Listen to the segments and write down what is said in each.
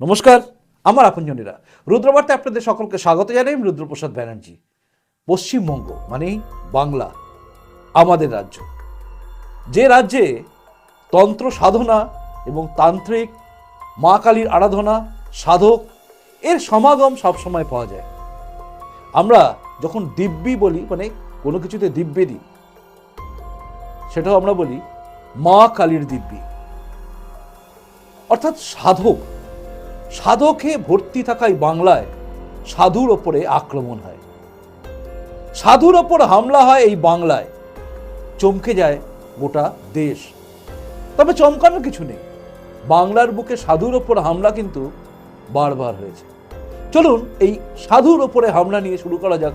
নমস্কার, আমার আপনজনেরা। রুদ্রবার্তায় আপনাদের সকলকে স্বাগত জানাই আমি রুদ্রপ্রসাদ ব্যানার্জি। পশ্চিমবঙ্গ মানেই বাংলা, আমাদের রাজ্য। যে রাজ্যে তন্ত্র সাধনা এবং তান্ত্রিক মা কালীর আরাধনা, সাধক, এর সমাগম সবসময় পাওয়া যায়। আমরা যখন দিব্যি বলি মানে কোনো কিছুতে দিব্যে দিই, সেটাও আমরা বলি মা কালীর দিব্যি। অর্থাৎ সাধক সাধকে ভর্তি থাকাই বাংলায় সাধুর ওপরে আক্রমণ হয়। সাধুর ওপর হামলা হয় এই বাংলায়। চমকে যায় গোটা দেশ। তবে চমকানোর কিছু নেই। বাংলার বুকে সাধুর ওপর হামলা কিন্তু বারবার হয়েছে। চলুন এই সাধুর ওপরে হামলা নিয়ে শুরু করা যাক।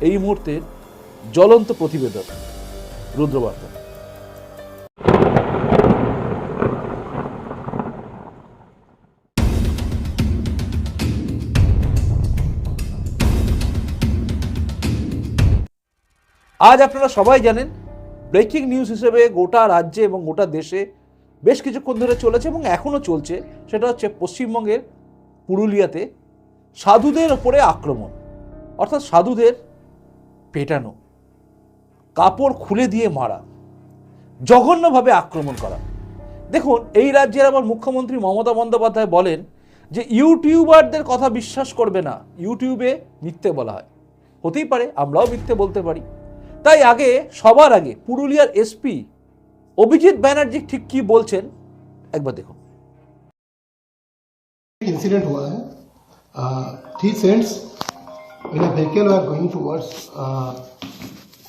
এই মুহূর্তের জ্বলন্ত প্রতিবেদন। রুদ্রবার্তা। আজ আপনারা সবাই জানেন, ব্রেকিং নিউজ হিসেবে গোটা রাজ্যে এবং গোটা দেশে বেশ কিছুক্ষণ ধরে চলেছে এবং এখনও চলছে। সেটা হচ্ছে পশ্চিমবঙ্গের পুরুলিয়াতে সাধুদের ওপরে আক্রমণ, অর্থাৎ সাধুদের পেটানো, কাপড় খুলে দিয়ে মারা, জঘন্যভাবে আক্রমণ করা। দেখুন, এই রাজ্যের আমার মুখ্যমন্ত্রী মমতা বন্দ্যোপাধ্যায় বলেন যে ইউটিউবারদের কথা বিশ্বাস করবে না। ইউটিউবে মিথ্যে বলা হয়। হতেই পারে, আমরাও মিথ্যে বলতে পারি। তাই আগে সবার আগে পুরুলিয়ার এসপি অভিজিৎ ব্যানার্জি ঠিক কি বলছেন একবার দেখুন इंसिडेंट हुआ है three students in a vehicle are going towards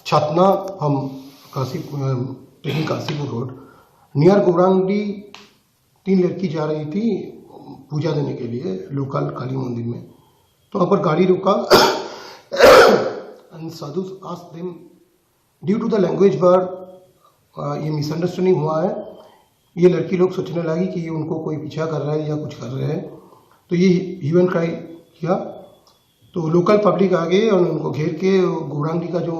Chhatna from Kashi taking Kashipur road near Gorangdi तीन लड़की जा रही थी पूजा देने के लिए लोकल काली मंदिर में तो वहाँ पर गाड़ी रुका and Sadhu ask them due to the language barrier misunderstanding हुआ है, ये लड़की लोग सोचने लगी कि ये उनको कोई पीछा कर रहा है या कुछ कर रहे हैं। तो ये ह्यूमन क्राई किया। तो लोकल पब्लिक आ गए और उनको घेर के गौरांगी का जो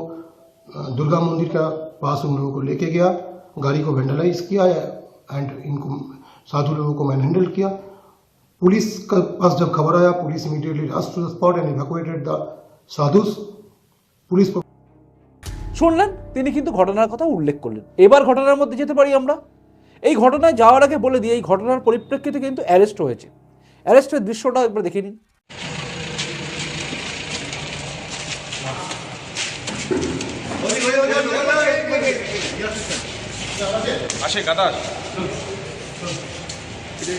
दुर्गा मंदिर का पास उन लोगों को लेके गया, गाड़ी को वेंडलाइज किया एंड इनको, साधु लोगों को मैन हैंडल किया। पुलिस का पास जब खबर आया, police immediately rush to the spot and evacuated the sadhus police শুনলেন? তিনি কিন্তু ঘটনার কথা উল্লেখ করলেন। এবার ঘটনার মধ্যে যেতে পারি আমরা? এই ঘটনায় যাওয়ার আগে বলে দিই এই ঘটনার পরিপ্রেক্ষিতে কিন্তু অ্যারেস্ট হয়েছে। অ্যারেস্টের দৃশ্যটা একবার দেখে নিন। আসে গাদা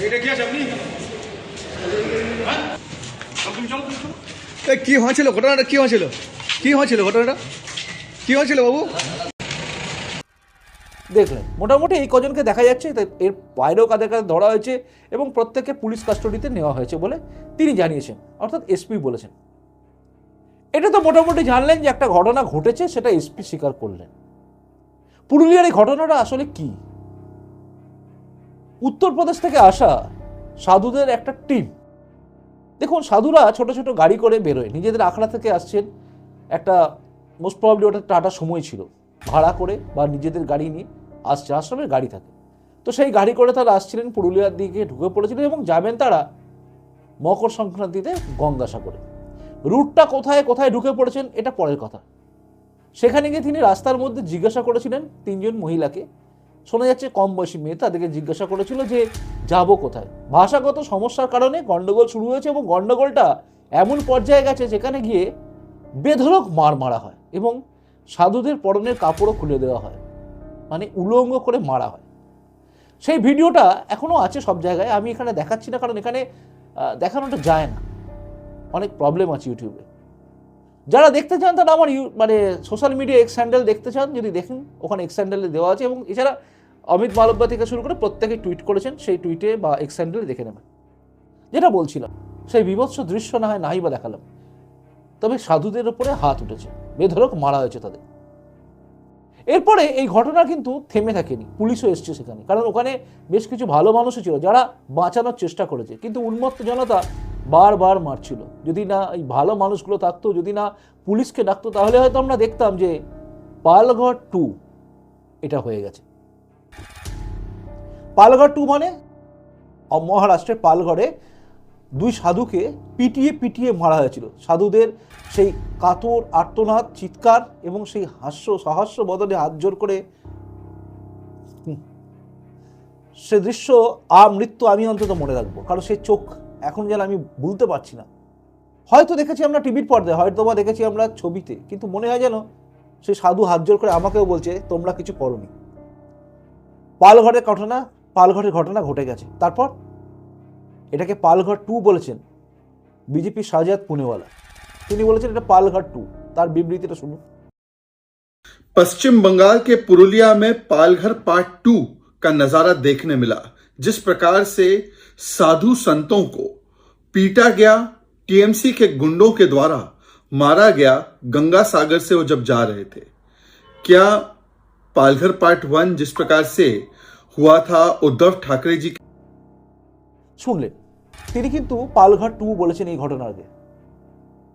এটা কি আছে আপনি? হ্যাঁ? কি হয়েছিল? ঘটনাটা কি হয়েছিল? কি হয়েছিল ঘটনাটা? কি হয়েছিল বাবু? দেখলেন, মোটামুটি এই কজনকে দেখা যাচ্ছে এর বাইরেও কাদের কাছে ধরা হয়েছে এবং প্রত্যেককে পুলিশ কাস্টডিতে নেওয়া হয়েছে বলে তিনি জানিয়েছেন, অর্থাৎ এসপি বলেছেন। এটা তো মোটামুটি জানলেন যে একটা ঘটনা ঘটেছে, সেটা এসপি স্বীকার করলেন। পুরুলিয়ার এই ঘটনাটা আসলে কি? উত্তরপ্রদেশ থেকে আসা সাধুদের একটা টিম। দেখুন, সাধুরা ছোট ছোট গাড়ি করে বেরোয়, নিজেদের আখড়া থেকে আসছেন একটা মোস্ট প্রবলি ওটা টাটা সময় ছিল। ভাড়া করে বা নিজেদের গাড়ি নিয়ে আসছে আশ্রমের গাড়ি থাকে। তো সেই গাড়ি করে তারা আসছিলেন পুরুলিয়ার দিকে ঢুকে পড়েছিলেন এবং যাবেন তারা মকর সংক্রান্তিতে গঙ্গাসাগরে। রুটটা কোথায় কোথায় ঢুকে পড়েছেন এটা পরের কথা। সেখানে গিয়ে তিনি রাস্তার মধ্যে জিজ্ঞাসা করেছিলেন তিনজন মহিলাকে। শোনা যাচ্ছে কম বয়সী মেয়ে, তাদেরকে জিজ্ঞাসা করেছিল যে যাব কোথায়? ভাষাগত সমস্যার কারণে গন্ডগোল শুরু হয়েছে এবং গন্ডগোলটা এমন পর্যায়ে গেছে যেখানে গিয়ে বেধরক মার মারা হয় এবং সাধুদের পরনের কাপড়ও খুলে দেওয়া হয় মানে উলঙ্গ করে মারা হয়। সেই ভিডিওটা এখনও আছে সব জায়গায়, আমি এখানে দেখাচ্ছি না কারণ এখানে দেখানোটা যায় না। অনেক প্রবলেম আছে ইউটিউবে যারা দেখতে চান তারা আমার ইউ মানে সোশ্যাল মিডিয়া এক্স হ্যান্ডেল দেখতে চান, যদি দেখেন, ওখানে এক্স হ্যান্ডেলে দেওয়া আছে এবং এছাড়া অমিত মালব্যা থেকে শুরু করে প্রত্যেকে টুইট করেছেন, সেই টুইটে বা এক্স হ্যান্ডেলে দেখে নেবেন। যেটা বলছিলাম, সেই বিভৎস দৃশ্য না হয় নাই বা দেখালাম। তবে সাধুদের ওপরে হাত উঠেছে। বেধরক মারা হয়েছে তাদের। এরপরে এই ঘটনা কিন্তু থেমে থাকেনি। পুলিশও এসছে সেখানে। কারণ ওখানে বেশ কিছু ভালো মানুষও ছিল, যারা বাঁচানোর চেষ্টা করেছে। কিন্তু উন্মত্ত জনতা বারবার মারছিল। যদি না এই ভালো মানুষগুলো থাকতো, যদি না পুলিশকে ডাকতো, তাহলে হয়তো আমরা দেখতাম যে পালঘর টু এটা হয়ে গেছে। পালঘর টু মানে মহারাষ্ট্রের পালঘরে দুই সাধুকে পিটিয়ে পিটিয়ে মারা হয়েছিল। সাধুদের সেই কাতর, আর্তনাদ, চিৎকার এবং সেই হাস্য, সহাস্য বদলে হাত জোর করে সে দৃশ্য আমৃত্যু আমি অন্তত মনে রাখব। কারণ সেই চোখ এখন যেন আমি ভুলতে পারছি না। হয়তো দেখেছি আমরা টিভির পর্দায় হয়তো বা দেখেছি আমরা ছবিতে, কিন্তু মনে হয় যেন সেই সাধু হাত জোর করে আমাকেও বলছে, তোমরা কিছু করনি। পালঘরের ঘটনা পালঘরের ঘটনা ঘটে গেছে। তারপর এটাকে পালঘর টু বলেছেন বিজেপি শাহজাদ পুনেওয়ালা তিনি বলেছেন এটা পালঘর টু তার বিবৃতিটা শুনুন पश्चिम बंगाल के पुरुलिया में पालघर पार्ट टू का नजारा देखने मिला जिस प्रकार से साधु संतों को पीटा गया टीएमसी के गुंडों के द्वारा मारा गया गंगा सागर से वो जब जा रहे थे क्या पालघर पार्ट वन जिस प्रकार से हुआ था उद्धव ठाकरे जी শুনলেন। তিনি কিন্তু পালঘর টু বলেছেন এই ঘটনার আগে।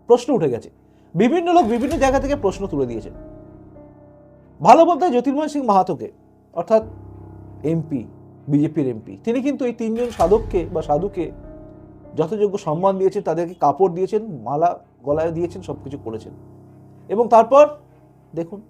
প্রশ্ন উঠে গেছে। বিভিন্ন লোক বিভিন্ন জায়গা থেকে প্রশ্ন তুলে দিয়েছেন। ভালো বলতে জ্যোতির্ময় সিং মাহাতোকে, অর্থাৎ এমপি বিজেপির এমপি তিনি কিন্তু এই তিনজন সাধককে বা সাধুকে যথাযোগ্য সম্মান দিয়েছেন, তাদেরকে কাপড় দিয়েছেন, মালা গলায় দিয়েছেন সব কিছু করেছেন। এবং তারপর দেখুন।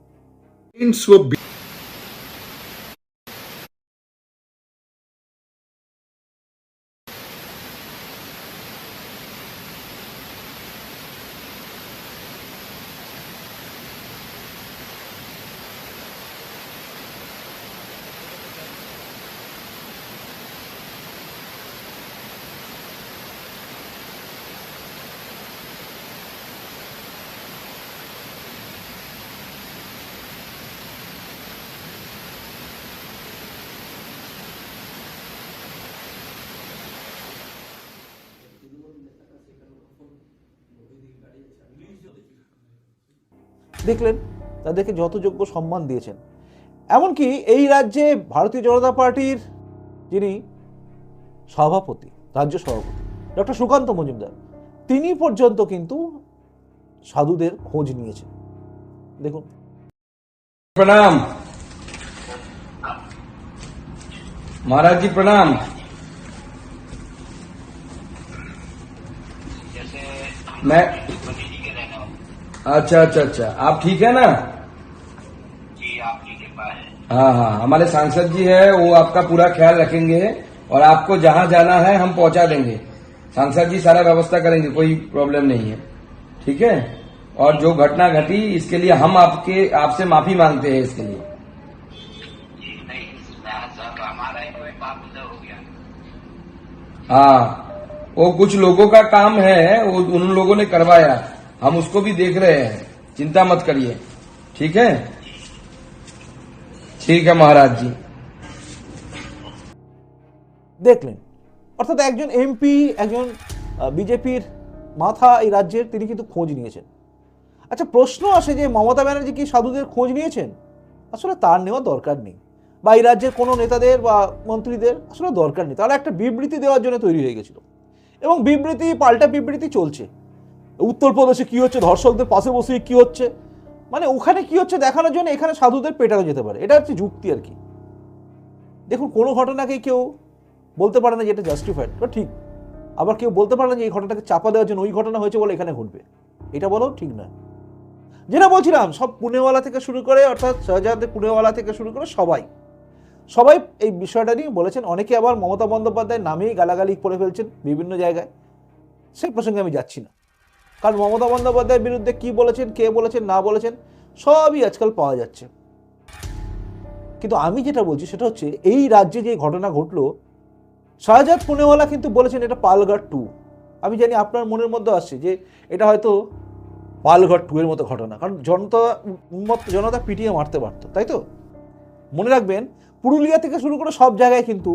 দেখলেন তাদেরকে যথাযোগ্য সম্মান দিয়েছেন এমনকি এই রাজ্যে ভারতীয় জনতা পার্টির যিনি সভাপতি রাজ্য সভাপতি ডক্টর সুকান্ত মজুমদার তিনি পর্যন্ত কিন্তু সাধুদের খোঁজ নিয়েছেন দেখুন प्रणाम महाराज जी प्रणाम मैं अच्छा अच्छा अच्छा। आप ठीक है ना? हाँ। हाँ हमारे सांसद जी है वो आपका पूरा ख्याल रखेंगे और आपको जहाँ जाना है हम पहुँचा देंगे। सांसद जी सारा व्यवस्था करेंगे कोई प्रॉब्लम नहीं है। ठीक है? और जो घटना घटी इसके लिए हम आपके आपसे माफ़ी मांगते हैं इसके लिए। हाँ। वो कुछ लोगों का काम है वो उन लोगों ने करवाया। हम उसको भी देख रहे हैं चिंता मत करिए ठीक है ठीक है महाराज जी দেখলেন অর্থাৎ একজন এমপি একজন বিজেপির মাথা এই রাজ্যের তিনি কিন্তু খোঁজ নিয়েছেন আচ্ছা প্রশ্ন আসে যে মমতা ব্যানার্জি কি সাধুদের খোঁজ নিয়েছেন আসলে তার নেওয়া দরকার নেই বা এই রাজ্যের কোনো নেতাদের বা মন্ত্রীদের আসলে দরকার নেই তারা একটা বিবৃতি দেওয়ার জন্য তৈরি হয়ে গেছিল এবং বিবৃতি পাল্টা বিবৃতি চলছে উত্তরপ্রদেশে কি হচ্ছে? ধর্ষকদের পাশে বসে কি হচ্ছে? মানে ওখানে কি হচ্ছে দেখানোর জন্য এখানে সাধুদের পেটানো যেতে পারে। এটা হচ্ছে যুক্তি আর কি। দেখুন, কোনো ঘটনাকে কেউ বলতে পারে না যে এটা জাস্টিফাইড বা ঠিক। আবার কেউ বলতে পারে না যে এই ঘটনাটাকে চাপা দেওয়ার জন্য ওই ঘটনা হয়েছে বলে এখানে ঘটবে। এটা বলাও ঠিক নয়। যেটা বলছিলাম, সব পুনেওয়ালা থেকে শুরু করে, অর্থাৎ শাহজাহাদের পুনেওয়ালা থেকে শুরু করে সবাই। সবাই এই বিষয়টা নিয়ে বলেছেন। অনেকে আবার মমতা বন্দ্যোপাধ্যায়ের নামেই গালাগালি করে ফেলছেন বিভিন্ন জায়গায়। সেই প্রসঙ্গে আমি যাচ্ছি না। কারণ মমতা বন্দ্যোপাধ্যায়ের বিরুদ্ধে কি বলেছেন, কে বলেছেন, না বলেছেন, সবই আজকাল পাওয়া যাচ্ছে। কিন্তু আমি যেটা বলছি সেটা হচ্ছে, এই রাজ্যে যে ঘটনা ঘটলো, শাহজাদ পুনেওয়ালা কিন্তু বলেছেন এটা পালঘাট টু। আমি জানি আপনার মনের মধ্যে আসছে যে এটা হয়তো পালঘাট টু এর মতো ঘটনা, কারণ জনতা উন্মত্ত জনতা পিটিয়ে মারতে পারতো, তাই তো? মনে রাখবেন, পুরুলিয়া থেকে শুরু করে সব জায়গায় কিন্তু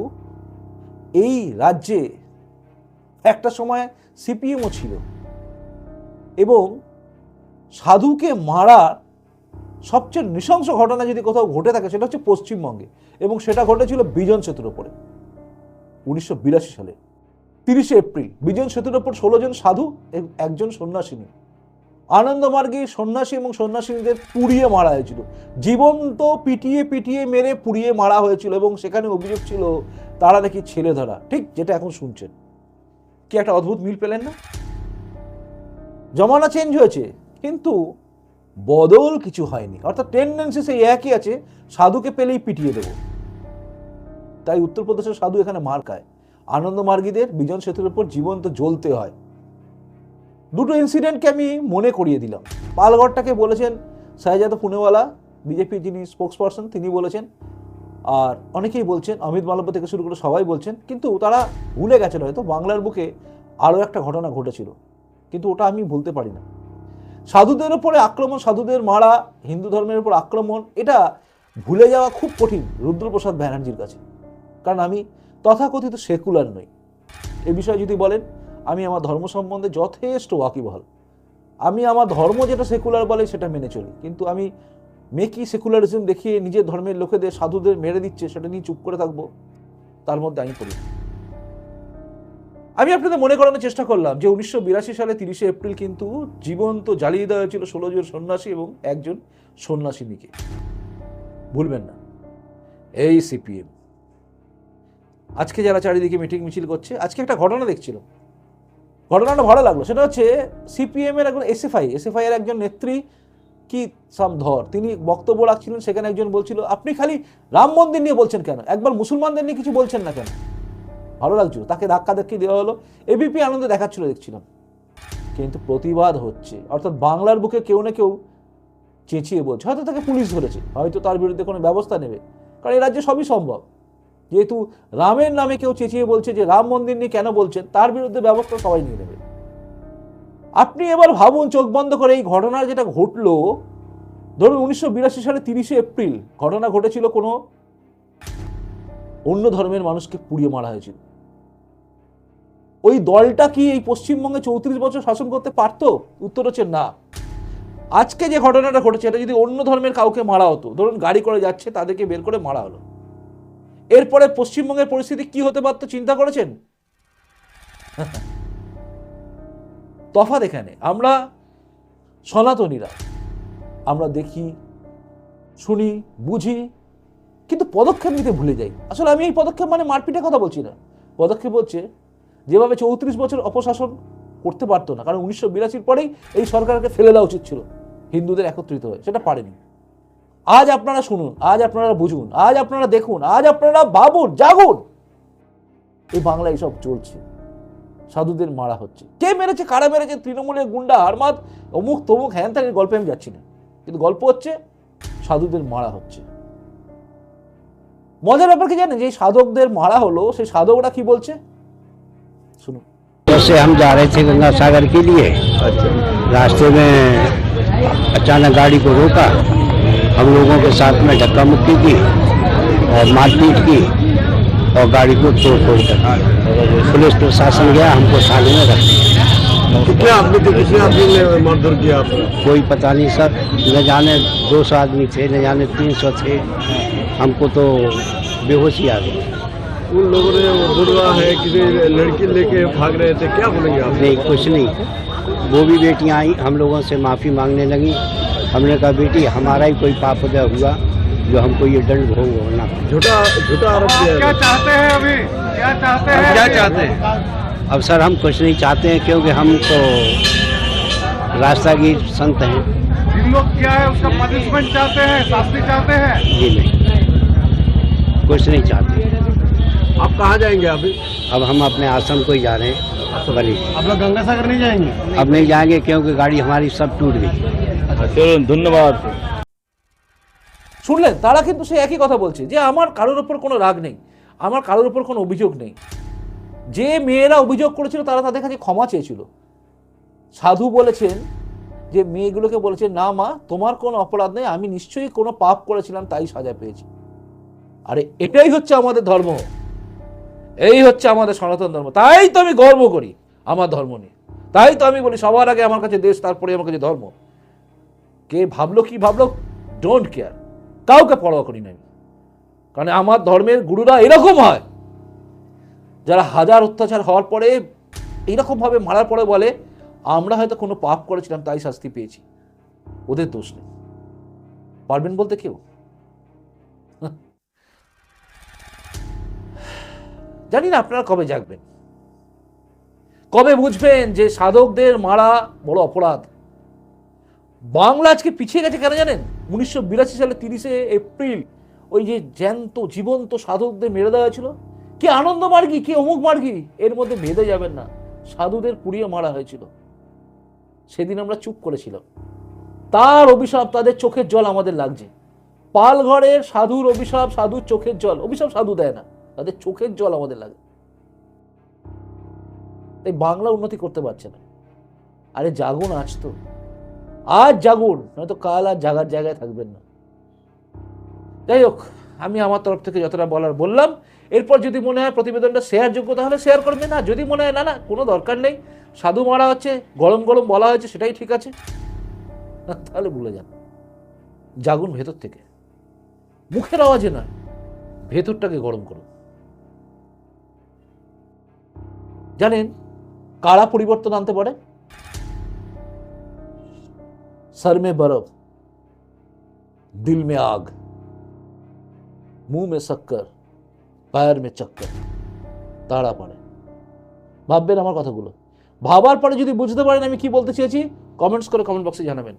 এই রাজ্যে একটা সময় সিপিএমও ছিল। এবং সাধুকে মারার সবচেয়ে নৃশংস ঘটনা যদি কোথাও ঘটে থাকে, সেটা হচ্ছে পশ্চিমবঙ্গে। এবং সেটা ঘটেছিল বিজন সেতুর ওপরে, উনিশশো বিরাশি সালে। তিরিশে এপ্রিল, বিজন সেতুর ওপর ষোলো জন সাধু একজন সন্ন্যাসিনী আনন্দমার্গে সন্ন্যাসী এবং সন্ন্যাসিনীদের পুড়িয়ে মারা হয়েছিল। জীবন্ত পিটিয়ে পিটিয়ে মেরে পুড়িয়ে মারা হয়েছিল এবং সেখানে অভিযোগ ছিল, তারা নাকি ছেলে ধরা ঠিক যেটা এখন শুনছেন। কি একটা অদ্ভুত মিল পেলেন না? জমানা চেঞ্জ হয়েছে, কিন্তু বদল কিছু হয়নি। অর্থাৎ টেন্ডেন্সি সেই একই আছে, সাধুকে পেলেই পিটিয়ে দেবো। তাই উত্তরপ্রদেশের সাধু এখানে মার খায়। আনন্দ মার্গীদের, বিজন সেতুর উপর জীবন্ত জ্বলতে হয়। দুটো ইনসিডেন্টকে আমি মনে করিয়ে দিলাম। পালগড়টাকে বলেছেন সাহেজাদ পুনেওয়ালা বিজেপির যিনি স্পোক্স পারসন তিনি বলেছেন, আর অনেকেই বলছেন, অমিত মালব্য থেকে শুরু করে সবাই বলছেন, কিন্তু তারা ভুলে গেছেন হয়তো, বাংলার বুকে আরও একটা ঘটনা ঘটেছিল। কিন্তু ওটা আমি বলতে পারি না। সাধুদের উপরে আক্রমণ, সাধুদের মারা, হিন্দু ধর্মের উপর আক্রমণ, এটা ভুলে যাওয়া খুব কঠিন রুদ্রপ্রসাদ ব্যানার্জির কাছে। কারণ আমি তথাকথিত সেকুলার নই। এ বিষয়ে যদি বলেন, আমি আমার ধর্ম সম্বন্ধে যথেষ্ট ওয়াকিবহাল। আমি আমার ধর্ম যেটা সেকুলার বলে সেটা মেনে চলি। কিন্তু আমি মেকি সেকুলারিজম দেখিয়ে নিজের ধর্মের লোকেদের, সাধুদের মেরে দিচ্ছে, সেটা নিয়ে চুপ করে থাকব, তার মধ্যে আমি পড়ি। আমি আপনাদের মনে করানোর চেষ্টা করলাম যে উনিশশো বিরাশি সালে তিরিশে এপ্রিল কিন্তু জীবন্ত জ্বালিয়ে দেওয়া হয়েছিল ষোলো জন সন্ন্যাসী এবং একজন সন্ন্যাসিনীকে ভুলবেন না। এই সিপিএম। আজকে যারা চারিদিকে মিটিং মিছিল করছে, আজকে একটা ঘটনা দেখছিলাম। ঘটনাটা ভালো লাগল। সেটা হচ্ছে সিপিএম এর একজন এসএফআই এসএফআই এর একজন নেত্রী কি সাম ধর, তিনি বক্তব্য রাখছিলেন, সেখানে একজন বলছিল, আপনি খালি রাম মন্দির নিয়ে বলছেন কেন? একবার মুসলমানদের নিয়ে কিছু বলছেন না কেন? ভালো লাগছিল। তাকে ধাক্কা ধাক্কি দেওয়া হলো। এবিপি আনন্দ দেখাচ্ছিল, দেখছিলাম। কিন্তু প্রতিবাদ হচ্ছে। অর্থাৎ বাংলার বুকে কেউ না কেউ চেঁচিয়ে বলছে। হয়তো তাকে পুলিশ ধরেছে। হয়তো তার বিরুদ্ধে কোনো ব্যবস্থা নেবে। কারণ এ রাজ্যে সবই সম্ভব। যেহেতু রামের নামে কেউ চেঁচিয়ে বলছে যে রাম মন্দির নিয়ে কেন বলছেন, তার বিরুদ্ধে ব্যবস্থা সবাই নিয়ে নেবে। আপনি এবার ভাবুন, চোখ বন্ধ করে এই ঘটনা যেটা ঘটলো। ধরুন উনিশশো বিরাশি সালে তিরিশে এপ্রিল ঘটনা ঘটেছিল কোনো অন্য ধর্মের মানুষকে পুড়িয়ে মারা হয়েছিল। ওই দলটা কি এই পশ্চিমবঙ্গে চৌত্রিশ বছর শাসন করতে পারতো? উত্তর হচ্ছে না। আজকে যে ঘটনাটা ঘটেছে, এটা যদি অন্য ধর্মের কাউকে মারা হতো, ধরুন গাড়ি করে যাচ্ছে, তাদেরকে বের করে মারা হলো। এরপরে পশ্চিমবঙ্গের পরিস্থিতি কি হতে পারতো চিন্তা করেছেন? তফাৎ এখানে। আমরা সনাতনীরা, আমরা দেখি, শুনি, বুঝি কিন্তু পদক্ষেপ নিতে ভুলে যাই। আসলে আমি এই পদক্ষেপ মানে মারপিটের কথা বলছি না। পদক্ষেপ হচ্ছে যেভাবে চৌত্রিশ বছর অপশাসন করতে পারতো না, কারণ উনিশশো বিরাশির পরেই এই সরকারকে ফেলে দেওয়া উচিত ছিল। হিন্দুদের একত্রিত হয়ে, সেটা পারেনি। আজ আপনারা শুনুন, আজ আপনারা বুঝুন, আজ আপনারা দেখুন, আজ আপনারা ভাবুন, জাগুন। এই বাংলা এইসব চলছে। সাধুদের মারা হচ্ছে। কে মেরেছে, কারা মেরেছে, তৃণমূলের গুন্ডা, হারমাদ, অমুক তমুক, হ্যান গল্পে আমি যাচ্ছি না। কিন্তু গল্প হচ্ছে, সাধুদের মারা হচ্ছে। মজার ব্যাপার কি জানেন যে এই সাধকদের মারা হলো সেই সাধকরা কি বলছে শুনুন जैसे हम जा रहे थे गंगा सागर के लिए रास्ते में अचानक गाड़ी को रोका हम लोगों के साथ में धक्का मुक्की की और मारपीट की और गाड़ी को तोड़ फोड़ कर पुलिस प्रशासन गया हमको थाने में रख दिया कितने आदमी थे कितने आदमी ने मारधर किया आपने कोई पता नहीं सर न जाने दो सौ आदमी थे न जाने तीन सौ थे हमको तो बेहोशी आ गई। उन लोगों ने वो है कि लड़की लेके भाग रहे थे क्या बोलेंगे आप? नहीं कुछ नहीं। वो भी बेटियाँ आई हम लोगों से माफ़ी मांगने लगी। हमने कहा बेटी हमारा ही कोई पाप उदय हुआ जो हमको ये दंड भोग होना। झूठा झूठा आरोप किया है। क्या चाहते हैं क्या चाहते हैं? अब सर हम कुछ नहीं चाहते हैं क्योंकि हम तो रास्ता रास्तागीर संत हैं। इन लोग क्या है उसका पनिशमेंट चाहते हैं शास्ति चाहते हैं? जी नहीं। कुछ नहीं चाहते आप कहाँ जाएंगे अभी अब हम अपने आश्रम को ही जा रहे हैं बनी आप लोग गंगा सागर नहीं जाएंगे अब नहीं जाएंगे क्योंकि गाड़ी हमारी सब टूट गई শুনলেন তারা কিন্তু সেই একই কথা বলছে যে আমার কারোর ওপর কোনো রাগ নেই আমার কারোর ওপর কোনো অভিযোগ নেই যে মেয়েরা অভিযোগ করেছিল তারা তাদের কাছে ক্ষমা চেয়েছিল সাধু বলেছেন যে মেয়েগুলোকে বলেছে না মা তোমার কোনো অপরাধ নেই আমি নিশ্চয়ই কোনো পাপ করেছিলাম তাই সাজা পেয়েছি আরে এটাই হচ্ছে আমাদের ধর্ম। এই হচ্ছে আমাদের সনাতন ধর্ম। তাই তো আমি গর্ব করি আমার ধর্ম নিয়ে। তাই তো আমি বলি, সবার আগে আমার কাছে দেশ, তারপরে আমার কাছে ধর্ম। কে ভাবলো কি ভাবলো ডোন্ট কেয়ার কাউকে পরোয়া করি না আমি। কারণ আমার ধর্মের গুরুরা এরকম হয়। যারা হাজার অত্যাচার হওয়ার পরে এইরকমভাবে মারার পরে বলে, আমরা হয়তো কোনো পাপ করেছিলাম, তাই শাস্তি পেয়েছি। ওদের দোষ নেই। পারবেন বলতে কেউ? জানি না আপনারা কবে জাগবেন। কবে বুঝবেন যে সাধকদের মারা বড় অপরাধ? বাংলা আজকে পিছিয়ে গেছে কেন জানেন? উনিশশো বিরাশি সালে তিরিশে এপ্রিল ওই যে জ্যান্ত, জীবন্ত সাধকদের মেরে দেওয়া হয়েছিল। কি আনন্দ মার্গি, কি অমুক মার্গি, এর মধ্যে ভেদে যাবেন না। সাধুদের পুড়িয়ে মারা হয়েছিল। সেদিন আমরা চুপ করেছিলাম। তার অভিশাপ তাদের চোখের জল আমাদের লাগছে। পালঘরের সাধুর অভিশাপ সাধুর চোখের জল। অভিশাপ সাধু দেয় না। তাদের চোখের জল আমাদের লাগে। তাই বাংলা উন্নতি করতে পারছে না। আরে জাগুন আজ তো। আজ জাগুন, নয়তো কাল আর জাগার জায়গায় থাকবেন না। যাই হোক, আমি আমার তরফ থেকে যতটা বলার বললাম। এরপর যদি মনে হয় প্রতিবেদনটা শেয়ার যোগ্য তাহলে শেয়ার করবেন। না যদি মনে হয়, না না, কোনো দরকার নেই। সাধু মারা হচ্ছে গরম গরম বলা হয়েছে, সেটাই ঠিক আছে। তাহলে ভুলে যান। জাগুন ভেতর থেকে। মুখের আওয়াজে নয়, ভেতরটাকে গরম করুন। জানেন কারা পরিবর্তন আনতে পারে? সরমে বরফ, দিল মে আগ, মুহ মে শক্কর পায়ের মে চক্কর, তারা পারে ভাববেন আমার কথাগুলো। ভাবার পরে যদি বুঝতে পারেন আমি কি বলতে চেয়েছি কমেন্টস করে কমেন্ট বক্সে জানাবেন।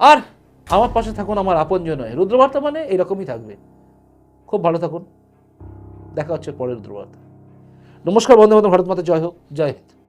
আর আমার পাশে থাকুন আমার আপনজন হয় রুদ্রবার্তা মানে এরকমই থাকবে। খুব ভালো থাকুন। দেখা হচ্ছে পরের রুদ্রবার্তা। নমস্কার বন্ধু বান্ধব ভারত মাতা জয় হোক জয় হিন্দ।